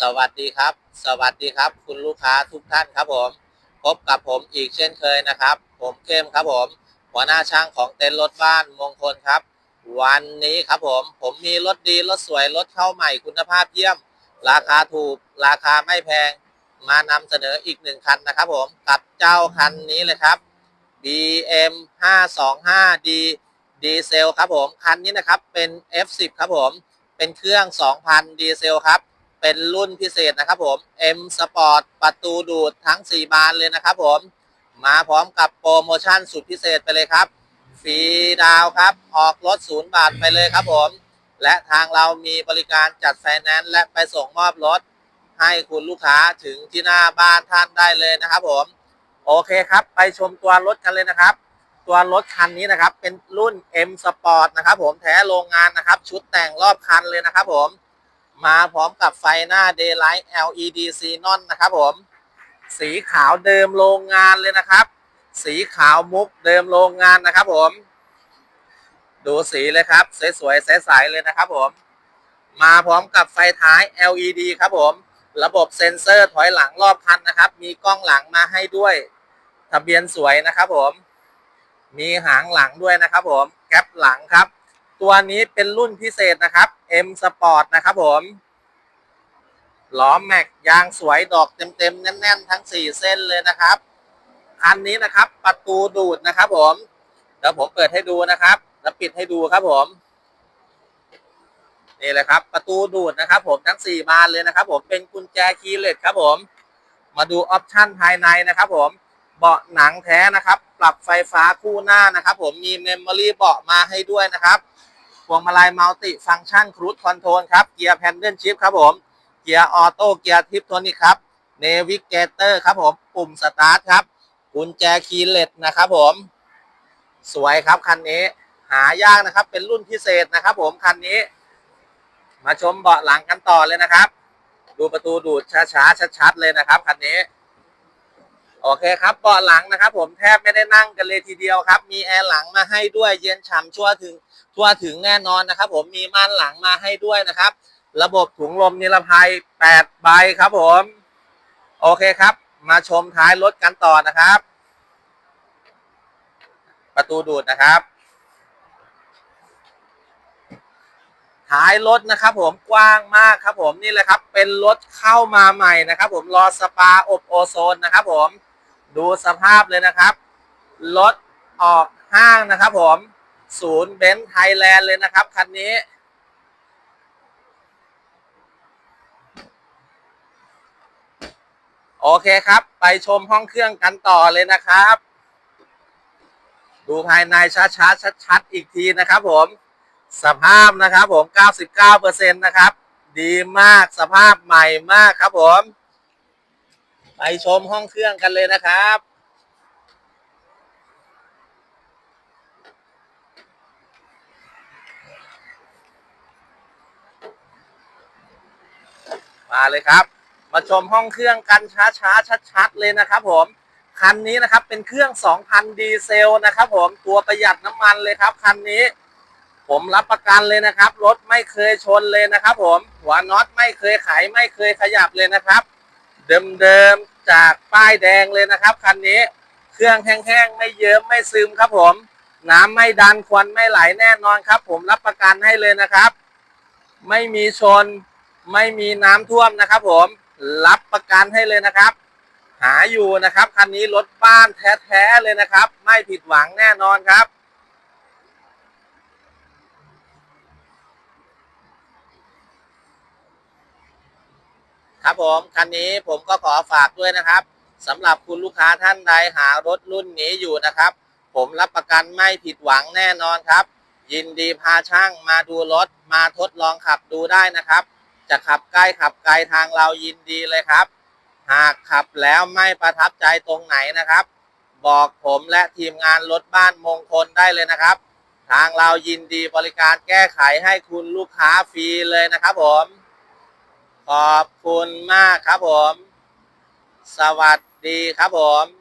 สวัสดีครับ สวัสดีครับ คุณลูกค้าทุกท่านครับผม พบกับผมอีกเช่นเคยนะครับ ผมเข้มครับผม หัวหน้าช่างของเต็นท์รถบ้านมงคลครับ วันนี้ครับผม ผมมีรถดีรถสวยรถเข้าใหม่คุณภาพเยี่ยม ราคาถูก ราคาไม่แพง มานำเสนออีกหนึ่งคันนะครับผม กับเจ้าคันนี้เลยครับ BM 525D ดีเซลครับผม คันนี้นะครับเป็น F10 ครับผม เป็นเครื่อง 2,000 ดีเซลครับ เป็นรุ่นพิเศษนะครับผม M Sport ประตูดูดทั้ง 4 บานเลยนะครับผม มาพร้อมกับโปรโมชั่นสุดพิเศษไปเลยครับ ฟรีดาวครับ ออกรถศูนย์บาทไปเลยครับผม และทางเรามีบริการจัดไฟแนนซ์และไปส่งมอบรถ ให้คุณลูกค้าถึงที่หน้าบ้านท่านได้เลยนะครับผม โอเคครับ ไปชมตัวรถกันเลยนะครับ ตัวรถคันนี้นะครับ เป็นรุ่น M Sport นะครับผม แท้โรงงานนะครับ ชุดแต่งรอบคันเลยนะครับผม มาพร้อมกับไฟหน้า Daylight LED Xenon นะครับผม สีขาวเดิมโรงงานเลยนะครับ สีขาวมุกเดิมโรงงานนะครับผม ดูสีเลยครับ สวยๆใสๆเลยนะครับผม มาพร้อมกับไฟท้าย LED ครับผม ระบบเซ็นเซอร์ถอยหลังรอบคันนะครับ มีกล้องหลังมาให้ด้วย ทะเบียนสวยนะครับผม มีหางหลังด้วยนะครับผม แก๊ปหลังครับ ตัวนี้เป็นรุ่นพิเศษนะครับ M Sport นะครับผมล้อแม็กยางสวยดอกเต็มๆแน่นๆ ทั้ง 4 เส้นเลยนะครับ คันนี้นะครับ ประตูดูดนะครับผมเดี๋ยวผมเปิดให้ดูนะครับ แล้วปิดให้ดูครับผม นี่แหละครับ ประตูดูดนะครับ ผมทั้ง 4 บานเลยนะครับ ผมเป็นกุญแจคีย์เลสครับผม มาดูออปชั่นภายในนะครับ ผมเบาะหนังแท้นะครับ ปรับไฟฟ้าคู่หน้านะครับ ผมมีเมมโมรี่เบาะมาให้ด้วยนะครับ วงมาลัยมัลติฟังก์ชันครูดคอนโทรลครับ เกียร์แพนเดิลชิพครับผม เกียร์ออโต้ เกียร์ทิปโทนิกครับ เนวิเกเตอร์ครับผม ปุ่มสตาร์ทครับ กุญแจคีย์เลสนะครับผม สวยครับคันนี้หายากนะครับ เป็นรุ่นพิเศษนะครับผมคันนี้ มาชมเบาะหลังกันต่อเลยนะครับ ดูประตูดูดช้าๆชัดๆเลยนะครับคันนี้ โอเคครับเบาะหลังนะครับ ผมแทบไม่ได้นั่งกันเลยทีเดียวครับ มีแอร์หลังมาให้ด้วยเย็นฉ่ำชั่วถึงทั่วถึงแน่นอนนะครับ ผมมีม่านหลังมาให้ด้วยนะครับ ระบบถุงลมนิรภัย8ใบครับผม โอเคครับ มาชมท้ายรถกันต่อนะครับ ประตูดูดนะครับท้ายรถนะครับผมกว้างมากครับผมนี่แหละครับ เป็นรถเข้ามาใหม่นะครับผมรอสปาอบโอโซนนะครับผม ดูสภาพเลยนะครับ รถออกห้างนะครับผม ศูนย์เบนซ์ไทยแลนด์เลยนะครับ คันนี้ โอเคครับ ไปชมห้องเครื่องกันต่อเลยนะครับ ดูภายในช้าๆ ชัดๆ อีกทีนะครับผม สภาพนะครับผม 99%นะครับ ดีมาก สภาพใหม่มากครับผม ไปชมห้องเครื่องกันเลยนะครับมาเลยครับ มาชมห้องเครื่องกันช้าๆชัดๆเลยนะครับผมคันนี้นะครับเป็นเครื่อง 2,000 ดีเซลนะครับผมตัวประหยัดน้ำมันเลยครับคันนี้ ผมรับประกันเลยนะครับ รถไม่เคยชนเลยนะครับผมหัวน็อตไม่เคยไขไม่เคยขยับเลยนะครับ เดิมๆจากป้ายแดงเลยนะครับคันนี้เครื่องแห้งๆไม่เยิ้มไม่ซึมครับผม น้ำไม่ดันควันไม่ไหลแน่นอนครับ ผมรับประกันให้เลยนะครับ ไม่มีชน ไม่มีน้ำท่วมนะครับ ผมรับประกันให้เลยนะครับ หาอยู่นะครับคันนี้รถบ้านแท้ๆเลยนะครับ ไม่ผิดหวังแน่นอนครับ ครับผมคันนี้ผมก็ขอฝากด้วยนะครับสำหรับคุณลูกค้าท่านใดหารถรุ่นนี้อยู่นะครับ ผมรับประกันไม่ผิดหวังแน่นอนครับ ยินดีพาช่างมาดูรถมาทดลองขับดูได้นะครับ จะขับใกล้ขับไกลทางเรายินดีเลยครับ หากขับแล้วไม่ประทับใจตรงไหนนะครับ บอกผมและทีมงานรถบ้านมงคลได้เลยนะครับ ทางเรายินดีบริการแก้ไขให้คุณลูกค้าฟรีเลยนะครับผม ขอบคุณมากครับผม สวัสดีครับผม